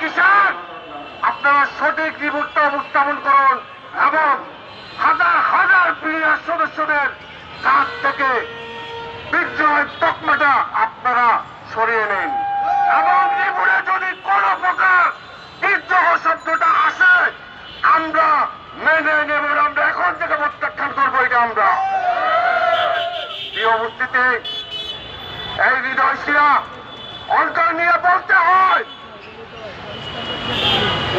কিষান আপনারা সঠিক রিপোর্টটা উপস্থাপন করুন এবং হাজার হাজার প্রিয়ার সদস্যদের কাছ থেকে বিদ্রোহের তকমাটা আপনারা সরিয়ে নেন। এবং রিপোর্টে যদি কোনো প্রকার বিদ্রোহ শব্দটা আসে, আমরা মেনে নেব আমরা এখন থেকে প্রত্যাখ্যান করব এটা আমরা। প্রিয় এই হৃদয়শীরা অন্তর নিয়ে বলতে হয়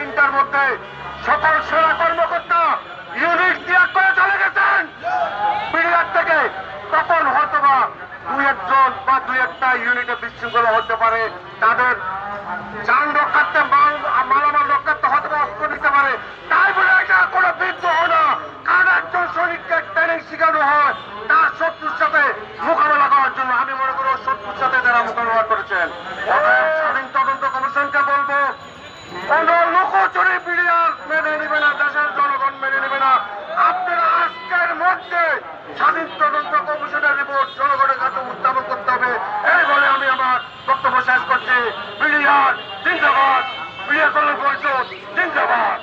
তিনটার মধ্যে সকল সেনা কর্মকর্তা ইউনিট ত্যাগ করে চলে গেছেন। পিরিয়ার থেকে তখন হয়তোবা দুই একজন বা দুই একটা ইউনিটে বিশৃঙ্খলা হতে পারে। তাদের যান রক্ষার্থে মাল, মালামাল রক্ষার্থে হয়তো বা অস্ত্র নিতে পারে। তাই বলে এটা কোনো বিদ্রোহ না। কারণ একজন সৈনিককে ট্রেনিং শেখানো হয়, তার শত্রুর সাথে মোকাবেলা করার জন্য। আমি মনে করি শত্রুর সাথে তারা মোকাবেলা করেছেন। স্বাধীন তদন্ত কমিশনকে বলব, কোন বছরে পিডিআর মেনে নেবে না, দেশের জনগণ মেনে নেবে না। আপনারা আজকের মধ্যে স্বাধীন তদন্ত কমিশনের রিপোর্ট জনগণের কাছে উত্থাপন করতে হবে। এই বলে আমি আমার বক্তব্য শেষ করছি। পিডিআর জিন্দাবাদ পিডিআর কল্যাণ পরিষদ জিন্দাবাদ।